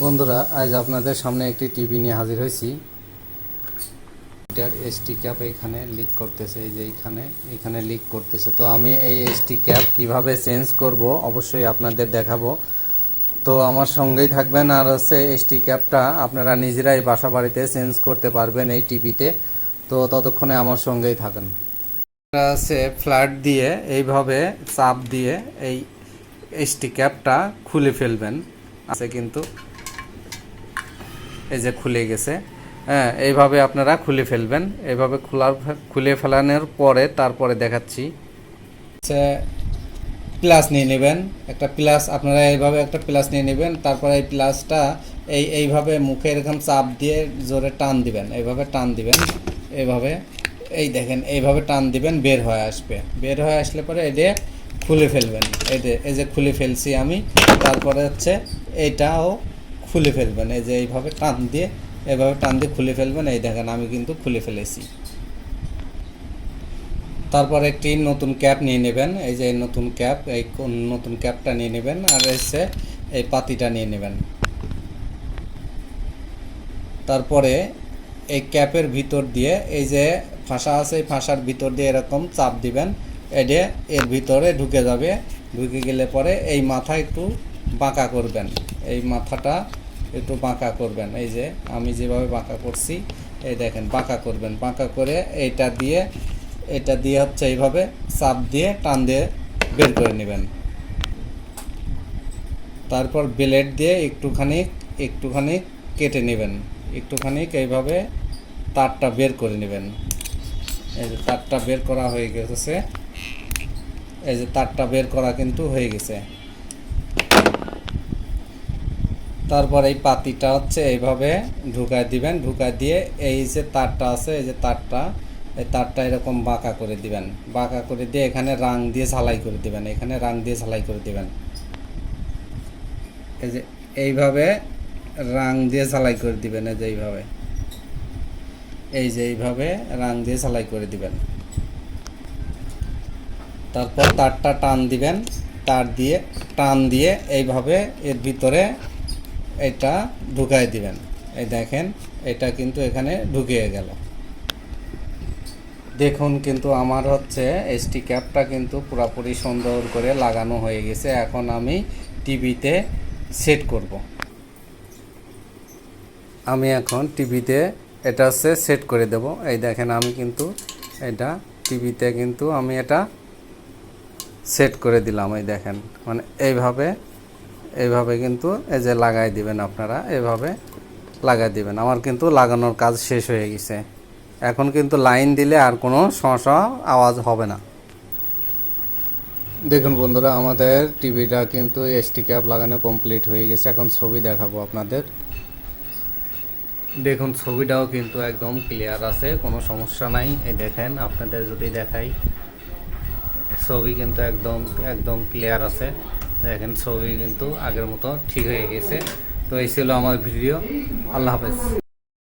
বন্ধুরা, আজ আপনাদের সামনে একটি টিভি নিয়ে হাজির হয়েছি। এটার এসটি ক্যাপ এখানে লিক করতেছে, এই যে এইখানে এখানে লিক করতেছে। তো আমি এই এসটি ক্যাপ কীভাবে চেঞ্জ করব অবশ্যই আপনাদের দেখাবো। তো আমার সঙ্গেই থাকবেন আর হচ্ছে এসটি ক্যাপটা আপনারা নিজেরাই বাসা বাড়িতে চেঞ্জ করতে পারবেন এই টিভিতে তো। ততক্ষণে আমার সঙ্গেই থাকেন। হচ্ছে ফ্ল্যাট দিয়ে এইভাবে চাপ দিয়ে এই এসটি ক্যাপটা খুলে ফেলবেন। আছে কিন্তু এই যে খুলে গেছে হ্যাঁ এইভাবে আপনারা খুলে ফেলবেন। এইভাবে খোলার খুলে ফেলানোর পরে তারপরে দেখাচ্ছি। প্লাস নিয়ে নেবেন। একটা প্লাস আপনারা এইভাবে একটা প্লাস নিয়ে নেবেন। তারপরে এই প্লাসটা এই, এইভাবে মুখে এরকম চাপ দিয়ে জোরে টান দিবেন। এইভাবে টান দিবেন। এইভাবে, এই দেখেন, এইভাবে টান দিবেন, বের হয়ে আসবে। বের হয়ে আসলে পরে এই খুলে ফেলবেন। যে, এই যে খুলে ফেলছি আমি। তারপরে হচ্ছে এইটাও খুলে ফেলবেন, এই যে এইভাবে টান দিয়ে, এভাবে টান দিয়ে খুলে ফেলবেন, এই দেখেন আমি কিন্তু খুলে ফেলেছি। তারপর একটি নতুন ক্যাপ নিয়ে নেবেন, এই যে নতুন ক্যাপ, এই নতুন ক্যাপটা নিয়ে নেবেন, আর এসে এই পাতিটা নিয়ে নেবেন। তারপরে এই ক্যাপের ভিতর দিয়ে, এই যে ফাঁসা আছে, এই ফাঁসার ভিতর দিয়ে এরকম চাপ দিবেন, এডে এর ভিতরে ঢুকে যাবে। ঢুকে গেলে পরে এই মাথা একটু বাঁকা করবেন, এই মাথাটা একটু বাঁকা করবেন। এই যে আমি যেভাবে বাঁকা করছি, এই দেখেন, বাঁকা করবেন। বাঁকা করে এইটা দিয়ে, এটা দিয়ে হচ্ছে এইভাবে চাপ দিয়ে টান দিয়ে বের করে নেবেন। তারপর ব্লেড দিয়ে একটুখানি একটুখানি কেটে নেবেন। একটুখানি এইভাবে তারটা বের করে নেবেন। এই যে তারটা বের করা হয়ে গেছে। এই যে তারটা বের করা কিন্তু হয়ে গেছে। তারপর এই পাতিটা হচ্ছে এইভাবে ঢুকায় দিবেন, ঢুকায় দিয়ে এই যে তারটা আছে, এই যে তারটা, এই তারটা এরকম বাঁকা করে দিবেন। বাঁকা করে দিয়ে এখানে রাং দিয়ে ঝালাই করে দিবেন, এখানে রাং দিয়ে ঝালাই করে দিবেন। এই যে এইভাবে রাং দিয়ে ঝালাই করে দিবেন, এই যে এইভাবে। এই যে এইভাবে রাং দিয়ে ঝালাই করে দিবেন। তারপর তারটা টান দিবেন, তার দিয়ে, টান দিয়ে এইভাবে এর ভিতরে এটা ঢুকাই দিবেন। এই দেখেন, এটা কিন্তু এখানে ঢুকিয়ে গেল। দেখুন কিন্তু আমার হচ্ছে এসটি ক্যাপটা কিন্তু পুরোপুরি সুন্দর করে লাগানো হয়ে গেছে। এখন আমি টিভিতে সেট করব। আমি এখন টিভিতে এটা হচ্ছে সেট করে দেব। এই দেখেন, আমি কিন্তু এটা টিভিতে কিন্তু আমি এটা সেট করে দিলাম। এই দেখেন মানে এইভাবে এইভাবে কিন্তু এই যে লাগাই দিবেন আপনারা, এভাবে লাগাই দিবেন। আমার কিন্তু লাগানোর কাজ শেষ হয়ে গেছে। এখন কিন্তু লাইন দিলে আর কোনো সমস্যা আওয়াজ হবে না। দেখুন বন্ধুরা, আমাদের টিভিটা কিন্তু এসটি ক্যাপ লাগানো কমপ্লিট হয়ে গেছে। এখন ছবি দেখাবো আপনাদের। দেখুন, ছবিটাও কিন্তু একদম ক্লিয়ার আছে, কোনো সমস্যা নাই। এই দেখেন, আপনাদের যদি দেখাই, ছবি কিন্তু একদম একদম ক্লিয়ার আছে। দেখেন, ছবি কিন্তু আগের মতো ঠিক হয়ে গেছে। তো এই ছিল আমার ভিডিও। আল্লাহ হাফেজ।